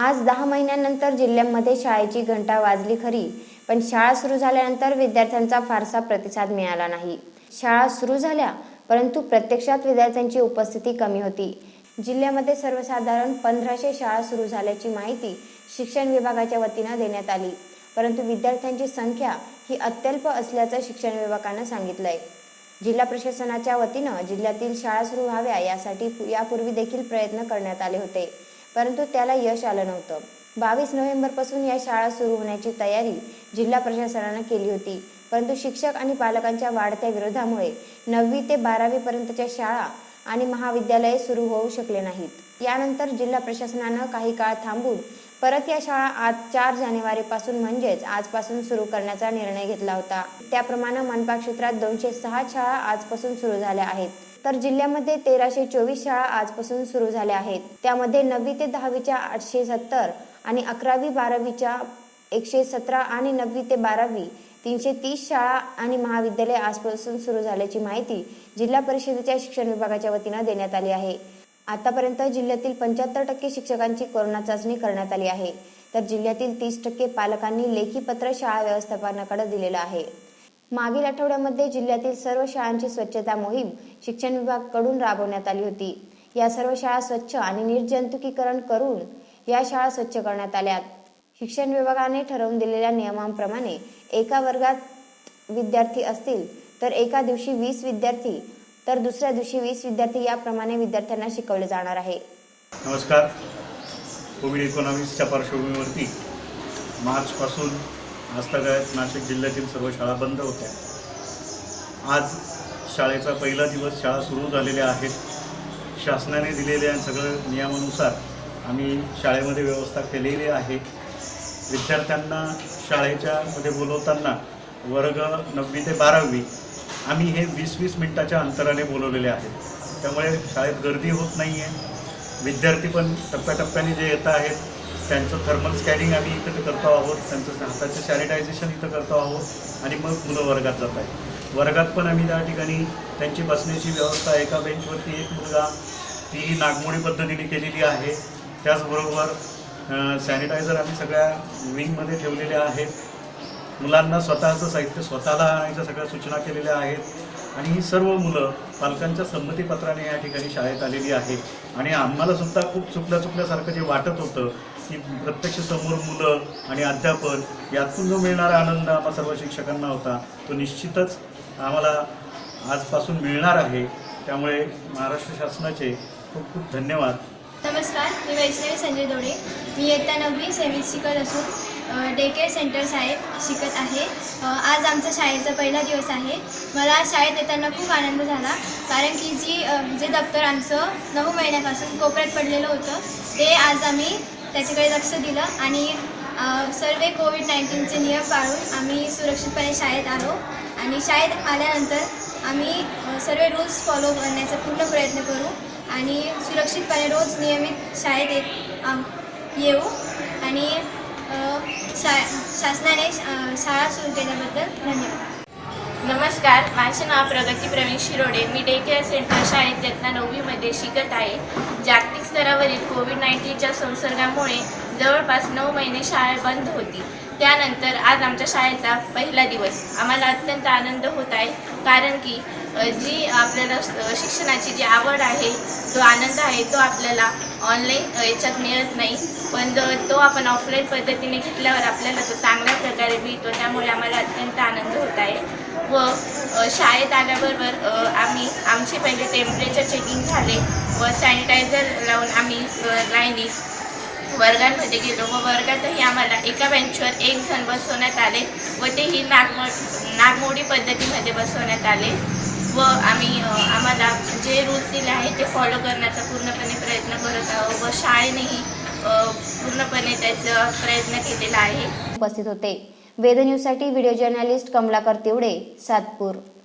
आज दहा महिन्यानंतर जिल्ह्यामध्ये शाळेची घंटा वाजली खरी पण शाळा सुरू झाल्यानंतर विद्यार्थ्यांचा फारसा प्रतिसाद मिळाला नाही. शाळा सुरू झाल्या परंतु प्रत्यक्षात विद्यार्थ्यांची उपस्थिती कमी होती. जिल्ह्यामध्ये सर्वसाधारण पंधराशे शाळा सुरू झाल्याची माहिती शिक्षण विभागाच्या वतीनं देण्यात आली परंतु विद्यार्थ्यांची संख्या ही अत्यल्प असल्याचं शिक्षण विभागानं सांगितलंय. जिल्हा प्रशासनाच्या वतीनं जिल्ह्यातील शाळा सुरू व्हाव्या यासाठी यापूर्वी देखील प्रयत्न करण्यात आले होते. परंतु त्याला यश आलं नव्हतं. बावीस नोव्हेंबरपासून या शाळा सुरू होण्याची तयारी जिल्हा प्रशासनानं केली होती. परंतु शिक्षक आणि पालकांच्या वाढत्या विरोधामुळे नववी ते बारावी पर्यंतच्या शाळा आणि महाविद्यालये सुरू होऊ शकले नाहीत. यानंतर जिल्हा प्रशासनानं काही काळ थांबून परत या शाळा आज चार जानेवारी पासून म्हणजेच आजपासून सुरू करण्याचा निर्णय घेतला होता. त्याप्रमाणे मनपा क्षेत्रात दोनशे सहा शाळा आजपासून सुरू झाल्या आहेत. तर जिल्ह्यामध्ये तेराशे चोवीस शाळा आजपासून सुरू झाल्या आहेत. त्यामध्ये नववी ते दहावीच्या आठशे सत्तर आणि अकरावी बारावीच्या एकशे सतरा आणि नववी ते बारावी तीनशे तीस शाळा आणि महाविद्यालय आजपासून सुरू झाल्याची माहिती जिल्हा परिषदेच्या शिक्षण विभागाच्या वतीनं देण्यात आली आहे. आतापर्यंत जिल्ह्यातील पंच्याहत्तर टक्के शिक्षकांची कोरोना चाचणी करण्यात आली आहे. तर जिल्ह्यातील तीस टक्के पालकांनी लेखी पत्र शाळा व्यवस्थापनाकडे दिलेलं आहे. मागील आठवड्यामध्ये जिल्ह्यातील सर्व शाळांची स्वच्छता मोहीम शिक्षण विभागाकडून राबवण्यात आली होती. या सर्व शाळा स्वच्छ आणि निर्जंतुकीकरण करून या शाळा स्वच्छ करण्यात आल्यात. शिक्षण विभागाने ठरवून दिलेल्या नियमांप्रमाणे एका वर्गात विद्यार्थी असतील तर एका दिवशी वीस विद्यार्थी तर दुसऱ्या दिवशी वीस विद्यार्थी याप्रमाणे विद्यार्थ्यांना शिकवले जाणार आहे. नमस्कार. कोविड एकोणावीसच्या पार्श्वभूमीवरती मार्चपासून आजतागायत नाशिक जिल्ह्यातील सर्व शाळा बंद होत्या. आज शाळेचा पहिला दिवस शाळा सुरू झालेल्या आहेत. शासनाने दिलेल्या सगळं नियमानुसार आम्ही शाळेमध्ये व्यवस्था केलेली आहे. विद्यार्थ्यांना शाळेच्यामध्ये बोलवताना वर्ग नववी ते बारावी आम्ही हे वीस वीस मिनिटाच्या अंतराने बोलवलेले आहेत. त्यामुळे शाळेत गर्दी होत नाही आहे विद्यार्थी पण टप्प्याटप्प्याने जे येत आहेत त्यांचं थर्मल स्कॅनिंग आम्ही इथं करतो आहोत. त्यांचं हाताचं सॅनिटायझेशन इथं करतो आहोत. आणि मग मुलं वर्गात जात आहेत. वर्गात पण आम्ही त्या ठिकाणी त्यांची बसण्याची व्यवस्था एका बेंचवरती एक मुलगा ती नागमोडी पद्धतीने केलेली आहे. त्याचबरोबर सॅनिटायझर आम्ही सगळ्या विंगमध्ये ठेवलेले आहेत. मुलांना स्वतःचं साहित्य स्वतःला आणायच्या सगळ्या सूचना केलेल्या आहेत. आणि ही सर्व मुलं पालकांच्या संमतीपत्राने या ठिकाणी शाळेत आलेली आहेत आणि आम्हाला सुद्धा खूप चुकल्या चुकल्यासारखं जे वाटत होतं की प्रत्यक्ष समोर मुलं आणि अध्यापन यातून जो मिळणारा आनंद आम्हा सर्व शिक्षकांना होता तो निश्चितच आम्हाला आजपासून मिळणार आहे. त्यामुळे महाराष्ट्र शासनाचे खूप खूप धन्यवाद. नमस्कार मी वैष्णवी संजय दोडे. मी इयत्ता नववी सेमीत शिकत असून डे केअर सेंटर शाळेत शिकत आहे. आज आमचा शाळेचा पहिला दिवस आहे. मला शाळेत येताना खूप आनंद झाला कारण की जी जे दप्तर आमचं नऊ महिन्यापासून कोपऱ्यात पडलेलं होतं ते आज आम्ही त्याच्याकडे लक्ष दिलं आणि सर्व कोविड नाईन्टीनचे नियम पाळून आम्ही सुरक्षितपणे शाळेत आलो आणि शाळेत आल्यानंतर आम्ही सर्व रूल्स फॉलो करण्याचा पूर्ण प्रयत्न करू. आणि सुरक्षितपणे रोज नियमित शाळेत येत येऊ. आणि शा शासनाने शाळा सुरू केल्याबद्दल धन्यवाद. नमस्कार. माझे नाव प्रगती प्रवीण शिरोडे. मी डे केअर सेंटर शाळेत इयत्ता नववीमध्ये शिकत आहे. जागतिक स्तरावरील कोविड नाईन्टीनच्या संसर्गामुळे जवळपास नऊ महिने शाळा बंद होती. त्यानंतर आज आमच्या शाळेचा पहिला दिवस. आम्हाला अत्यंत आनंद होत आहे. कारण की जी आपल्याला शिक्षणाची जी आवड आहे जो आनंद आहे तो आपल्याला ऑनलाईन याच्यात मिळत नाही. पण तो आपण ऑफलाईन पद्धतीने घेतल्यावर आपल्याला तो चांगल्या प्रकारे मिळतो. त्यामुळे आम्हाला अत्यंत आनंद होत आहे. व शाळेत आल्याबरोबर आम्ही आमचे पहिले टेम्परेचर चेकिंग झाले. व सॅनिटायझर लावून आम्ही लाईनी वर्गांमध्ये गेलो. व वर्गातही आम्हाला एका बेंचवर एक जण बसवण्यात आले. व तेही नागमो नागमोडी पद्धतीमध्ये बसवण्यात आले. व आम्ही आम्हाला जे रूल्स दिले आहेत ते फॉलो करण्याचा पूर्णपणे प्रयत्न करत आहोत व शाळेनेही पूर्णपणे त्याचा प्रयत्न केलेला आहे. उपस्थित होते. वेद न्यूजसाठी व्हिडिओ जर्नलिस्ट कमलाकर तिवडे सातपूर.